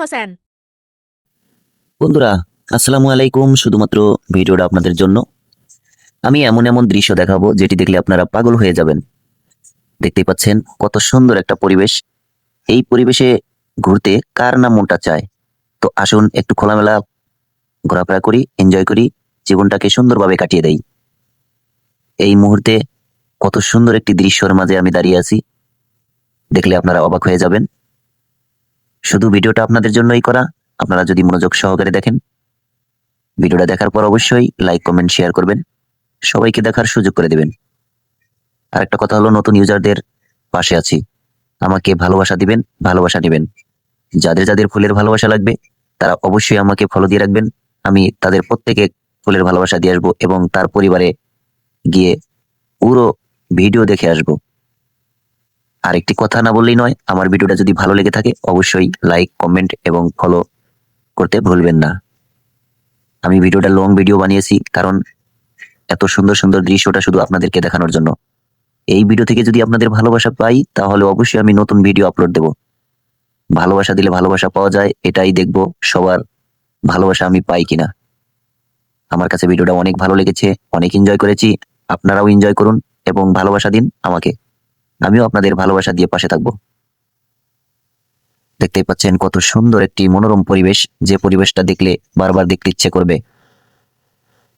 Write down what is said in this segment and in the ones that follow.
হোসেন। বন্ধুরা, আসসালামু আলাইকুম শুধুমাত্র ভিডিওটা আপনাদের জন্য। আমি এমন এমন দৃশ্য দেখাবো যেটি দেখলে আপনারা পাগল হয়ে যাবেন। দেখতেই পাচ্ছেন কত সুন্দর একটা পরিবেশ। এই পরিবেশে ঘুরতে কার না মনটা চায়? তো আসুন একটু খোলামেলা ঘোরাফেরা করি, এনজয় করি, জীবনটাকে সুন্দরভাবে কাটিয়ে দেই। এই মুহূর্তে কত সুন্দর একটি দৃশ্যর মাঝে আমি দাঁড়িয়ে আছি। দেখলে আপনারা অবাক হয়ে যাবেন। শুধু ভিডিওটা আপনাদের জন্যই করা। আপনারা যদি মনোযোগ সহকারে দেখেন। ভিডিওটা দেখার পর অবশ্যই লাইক, কমেন্ট, শেয়ার করবেন। সবাইকে দেখার সুযোগ করে দেবেন। আর একটা কথা হলো, নতুন ইউজারদের পাশে আছি। আমাকে ভালোবাসা দিবেন, ভালোবাসা নেবেন। যাদের যাদের ফুলের ভালোবাসা লাগবে, তারা অবশ্যই আমাকে ফলো দিয়ে রাখবেন। আমি তাদের প্রত্যেকে ফুলের ভালোবাসা দিয়ে আসব এবং তার পরিবারে গিয়ে পুরো ভিডিও দেখে আসব। আর একটি কথা না বললেই নয়, আমার ভিডিওটা যদি ভালো লেগে থাকে, অবশ্যই লাইক কমেন্ট এবং ফলো করতে ভুলবেন না। আমি ভিডিওটা লং ভিডিও বানিয়েছি কারণ এত সুন্দর সুন্দর দৃশ্যটা শুধু আপনাদেরকে দেখানোর জন্য। এই ভিডিও থেকে যদি আপনাদের ভালোবাসা পাই, তাহলে অবশ্যই আমি নতুন ভিডিও আপলোড দেব। ভালোবাসা দিলে ভালোবাসা পাওয়া যায়, এটাই দেখব সবার ভালোবাসা আমি পাই কিনা। আমার কাছে ভিডিওটা অনেক ভালো লেগেছে, অনেক এনজয় করেছি, আপনারাও এনজয় করুন এবং ভালোবাসা দিন আমাকে। আমিও আপনাদের ভালোবাসা দিয়ে পাশে থাকব। দেখতেই পাচ্ছেন কত সুন্দর একটি মনোরম পরিবেশ, যে পরিবেশটা দেখলে বারবার দেখতে ইচ্ছে করবে।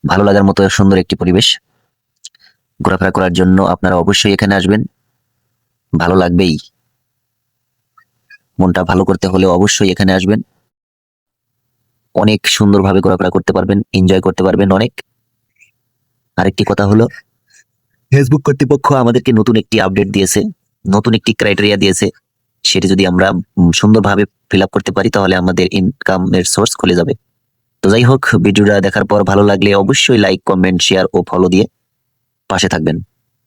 ভালো লাগার মতো সুন্দর একটি পরিবেশ। ঘোরাফেরা করার জন্য আপনারা অবশ্যই এখানে আসবেন। ভালো লাগবেই। মনটা ভালো করতে হলে অবশ্যই এখানে আসবেন। অনেক সুন্দরভাবে ঘোরাফেরা করতে পারবেন এনজয় করতে পারবেন অনেক। আরেকটি কথা হলো ফেসবুক কর্তৃপক্ষ আমাদেরকে নতুন একটি আপডেট দিয়েছে, নতুন একটি ক্রাইটেরিয়া দিয়েছে। সেটি যদি আমরা সুন্দরভাবে ফিল আপ করতে পারি, তাহলে আমাদের ইনকামের সোর্স খুলে যাবে। তো যাই হোক, ভিডিওটা দেখার পর ভালো লাগলে অবশ্যই লাইক কমেন্ট শেয়ার ও ফলো দিয়ে পাশে থাকবেন।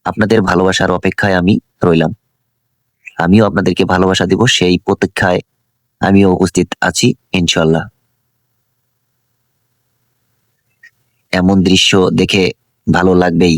আপনাদের ভালোবাসার অপেক্ষায় আমি রইলাম। আমিও আপনাদেরকে ভালোবাসা দিব, সেই প্রতীক্ষায় আমিও উপস্থিত আছি ইনশাল্লাহ এমন দৃশ্য দেখে ভালো লাগবেই।